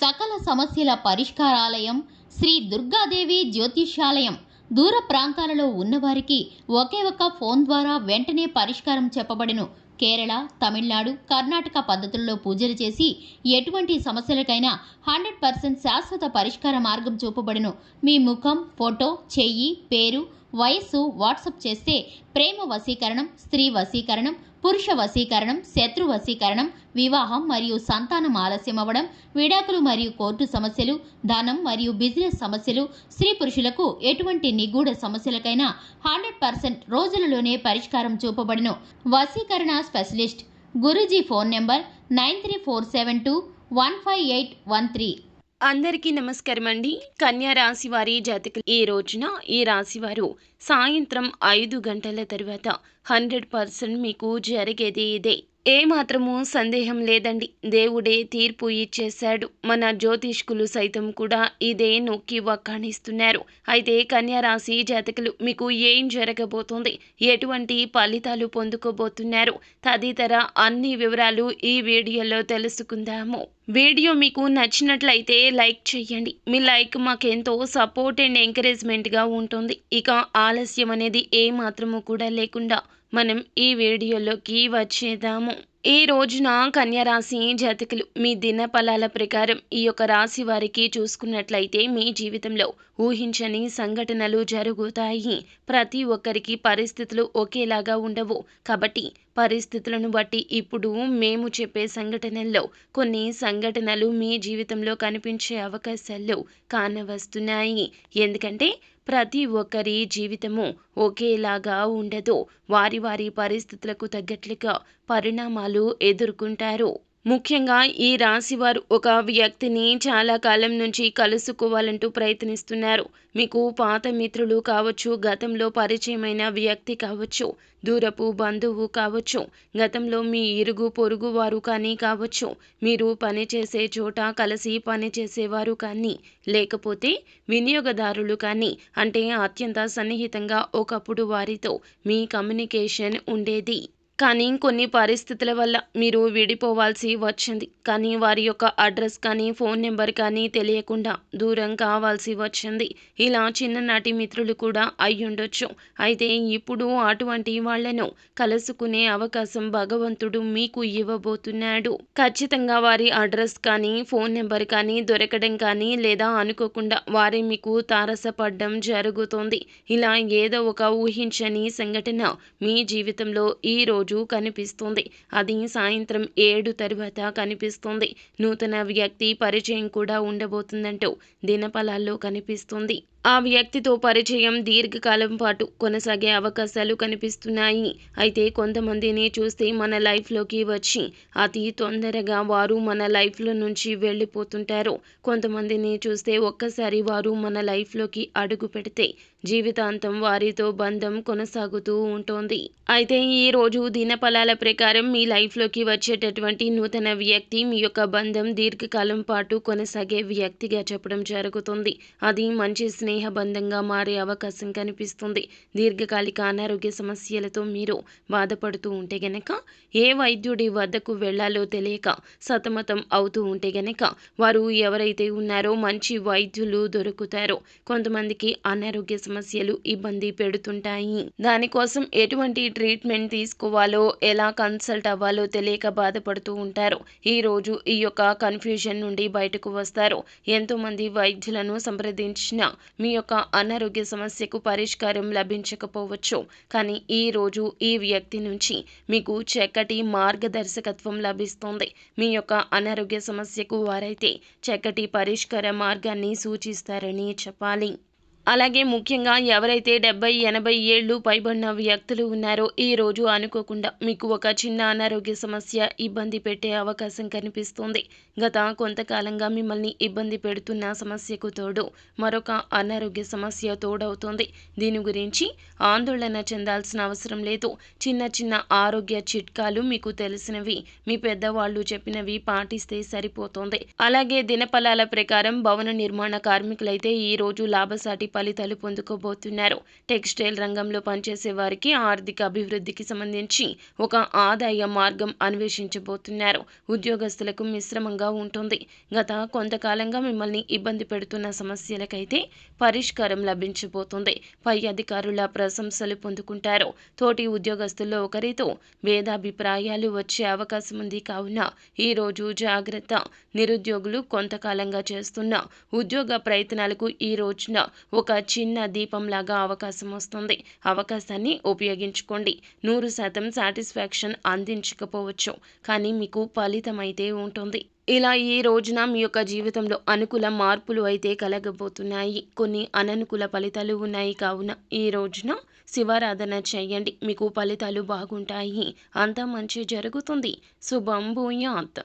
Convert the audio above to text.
సకల సమస్యల పరిష్కారాలయం శ్రీ దుర్గాదేవి జ్యోతిష్యాలయం. దూర ప్రాంతాలలో ఉన్నవారికి ఒకే ఒక్క ఫోన్ ద్వారా వెంటనే పరిష్కారం చెప్పబడును. కేరళ తమిళనాడు కర్ణాటక పద్ధతుల్లో పూజలు చేసి ఎటువంటి సమస్యలకైనా హండ్రెడ్ పర్సెంట్ శాశ్వత పరిష్కార మార్గం చూపబడును. మీ ముఖం ఫోటో చెయ్యి పేరు వయస్సు వాట్సప్ చేస్తే ప్రేమ వశీకరణం స్త్రీ వశీకరణం పురుష వశీకరణం శత్రు వశీకరణం వివాహం మరియు సంతానం ఆలస్యం అవ్వడం విడాకులు మరియు కోర్టు సమస్యలు ధనం మరియు బిజినెస్ సమస్యలు స్త్రీ పురుషులకు ఎటువంటి నిగూఢ సమస్యలకైనా హండ్రెడ్ పర్సెంట్ రోజులలోనే పరిష్కారం చూపబడును. వశీకరణ specialist Guruji phone number nine three four seven two one five eight one three. అందరికీ నమస్కారం అండి కన్యా రాశి వారి జాతకులు ఈ రోజున ఈ రాశివారు సాయంత్రం ఐదు గంటల తరువాత హండ్రెడ్ పర్సెంట్ మీకు జరిగేది ఇదే. ఏ మాత్రము సందేహం లేదండి. దేవుడే తీర్పు ఇచ్చేశాడు. మన జ్యోతిష్కులు సైతం కూడా ఇదే నొక్కి వక్కాణిస్తున్నారు. అయితే కన్యారాశి జాతకులు మీకు ఏం జరగబోతుంది? ఎటువంటి ఫలితాలు పొందుకోబోతున్నారు? తదితర అన్ని వివరాలు ఈ వీడియోలో తెలుసుకుందాము. వీడియో మీకు నచ్చినట్లయితే లైక్ చేయండి. మీ లైక్ మాకెంతో సపోర్ట్ అండ్ ఎంకరేజ్మెంట్గా ఉంటుంది. ఇక ఆలస్యం అనేది ఏ మాత్రము కూడా లేకుండా మనం ఈ వీడియోలోకి వచ్చేద్దాము. ఈ రోజున కన్యరాశి జాతకులు మీ దిన ఫలాల ప్రకారం ఈ యొక్క రాశి వారికి చూసుకున్నట్లయితే మీ జీవితంలో ఊహించని సంఘటనలు జరుగుతాయి. ప్రతి ఒక్కరికి పరిస్థితులు ఒకేలాగా ఉండవు. కాబట్టి పరిస్థితులను బట్టి ఇప్పుడు మేము చెప్పే సంఘటనల్లో కొన్ని సంఘటనలు మీ జీవితంలో కనిపించే అవకాశాలు కానవస్తున్నాయి. ఎందుకంటే ప్రతి ఒక్కరి జీవితము ఒకేలాగా ఉండదు. వారి వారి పరిస్థితులకు తగ్గట్లుగా పరిణామాలు ఎదుర్కొంటారు. ముఖ్యంగా ఈ రాశివారు ఒక వ్యక్తిని చాలా కాలం నుంచి కలుసుకోవాలంటూ ప్రయత్నిస్తున్నారు. మీకు పాత మిత్రులు కావచ్చు గతంలో పరిచయమైన వ్యక్తి కావచ్చు దూరపు బంధువు కావచ్చు గతంలో మీ ఇరుగు పొరుగు వారు కానీ కావచ్చు మీరు పనిచేసే చోట కలిసి పనిచేసేవారు కానీ లేకపోతే వినియోగదారులు కానీ అంటే అత్యంత సన్నిహితంగా ఒకప్పుడు వారితో మీ కమ్యూనికేషన్ ఉండేది. కానీ కొన్ని పరిస్థితుల వల్ల మీరు విడిపోవాల్సి వచ్చింది. కానీ వారి యొక్క అడ్రస్ కానీ ఫోన్ నెంబర్ కానీ తెలియకుండా దూరం కావాల్సి వచ్చింది. ఇలా చిన్ననాటి మిత్రులు కూడా అయ్యుండొచ్చు. అయితే ఇప్పుడు అటువంటి వాళ్ళను కలుసుకునే అవకాశం భగవంతుడు మీకు ఇవ్వబోతున్నాడు. ఖచ్చితంగా వారి అడ్రస్ కానీ ఫోన్ నెంబర్ కానీ దొరకడం కానీ లేదా అనుకోకుండా వారి మీకు తారసపడడం జరుగుతోంది. ఇలా ఏదో ఒక ఊహించని సంఘటన మీ జీవితంలో ఈ రోజు రోజు కనిపిస్తుంది. అది సాయంత్రం ఏడు తరువాత కనిపిస్తుంది. నూతన వ్యక్తి పరిచయం కూడా ఉండబోతుందంటూ దినఫలాల్లో కనిపిస్తుంది. ఆ వ్యక్తితో పరిచయం దీర్ఘకాలం పాటు కొనసాగే అవకాశాలు కనిపిస్తున్నాయి. అయితే కొంతమందిని చూస్తే మన లైఫ్లోకి వచ్చి అతి తొందరగా వారు మన లైఫ్లో నుంచి వెళ్ళిపోతుంటారు. కొంతమందిని చూస్తే ఒక్కసారి వారు మన లైఫ్లోకి అడుగు పెడితే జీవితాంతం వారితో బంధం కొనసాగుతూ ఉంటుంది. అయితే ఈ రోజు దినఫలాల ప్రకారం మీ లైఫ్లోకి వచ్చేటటువంటి నూతన వ్యక్తి మీ యొక్క బంధం దీర్ఘకాలం పాటు కొనసాగే వ్యక్తిగా చెప్పడం జరుగుతుంది. అది మంచి స్నేహి స్నేహబంధంగా మారే అవకాశం కనిపిస్తుంది. దీర్ఘకాలిక అనారోగ్య సమస్యలతో మీరు బాధపడుతూ ఉంటే గనక ఏ వైద్యుడి వద్దకు వెళ్ళాలో తెలియక సతమతం అవుతూ ఉంటే గనక వారు ఎవరైతే ఉన్నారో మంచి వైద్యులు దొరుకుతారో. కొంతమందికి అనారోగ్య సమస్యలు ఇబ్బంది పెడుతుంటాయి. దానికోసం ఎటువంటి ట్రీట్మెంట్ తీసుకోవాలో ఎలా కన్సల్ట్ అవ్వాలో తెలియక బాధపడుతూ ఉంటారు. ఈ రోజు ఈ యొక్క కన్ఫ్యూజన్ నుండి బయటకు వస్తారు. ఎంతోమంది వైద్యులను సంప్రదించిన మీ యొక్క అనారోగ్య సమస్యకు పరిష్కారం లభించకపోవచ్చు. కానీ ఈ రోజు ఈ వ్యక్తి నుంచి మీకు చక్కటి మార్గదర్శకత్వం లభిస్తుంది. మీ యొక్క అనారోగ్య సమస్యకు వారైతే చక్కటి పరిష్కార మార్గాన్ని సూచిస్తారని చెప్పాలి. అలాగే ముఖ్యంగా ఎవరైతే డెబ్బై ఎనభై ఏళ్ళు పైబడిన వ్యక్తులు ఉన్నారో ఈ రోజు అనుకోకుండా మీకు ఒక చిన్న అనారోగ్య సమస్య ఇబ్బంది పెట్టే అవకాశం కనిపిస్తుంది. గత కొంతకాలంగా మిమ్మల్ని ఇబ్బంది పెడుతున్న సమస్యకు తోడు మరొక అనారోగ్య సమస్య తోడవుతుంది. దీని గురించి ఆందోళన చెందాల్సిన అవసరం లేదు. చిన్న చిన్న ఆరోగ్య చిట్కాలు మీకు తెలిసినవి మీ పెద్దవాళ్ళు చెప్పినవి పాటిస్తే సరిపోతుంది. అలాగే దినఫలాల ప్రకారం భవన నిర్మాణ కార్మికులైతే ఈ రోజు లాభసాటి ఫలితాలు పొందుకోబోతున్నారు. టెక్స్టైల్ రంగంలో పనిచేసే వారికి ఆర్థిక అభివృద్ధికి సంబంధించి ఒక ఆదాయ మార్గం అన్వేషించబోతున్నారు. ఉద్యోగస్తులకు మిశ్రమంగా ఉంటుంది. గత కొంతకాలంగా మిమ్మల్ని ఇబ్బంది పెడుతున్న సమస్యలకైతే పరిష్కారం లభించబోతుంది. పై అధికారుల ప్రశంసలు పొందుకుంటారు. తోటి ఉద్యోగస్తుల్లో ఒకరితో భేదాభిప్రాయాలు వచ్చే అవకాశం ఉంది కావున ఈ రోజు జాగ్రత్త నిరుద్యోగులు కొంతకాలంగా చేస్తున్న ఉద్యోగ ప్రయత్నాలకు ఈ రోజున ఒక చిన్న దీపంలాగా అవకాశం వస్తుంది. అవకాశాన్ని ఉపయోగించుకోండి. నూరు శాతం సాటిస్ఫాక్షన్ అందించకపోవచ్చు. కానీ మీకు ఫలితం అయితే ఉంటుంది. ఇలా ఈ రోజున మీ యొక్క జీవితంలో అనుకూల మార్పులు అయితే కలగబోతున్నాయి. కొన్ని అననుకూల ఫలితాలు ఉన్నాయి కావున ఈ రోజున శివారాధన చేయండి. మీకు ఫలితాలు బాగుంటాయి. అంతా మంచి జరుగుతుంది. శుభం భూయాత్.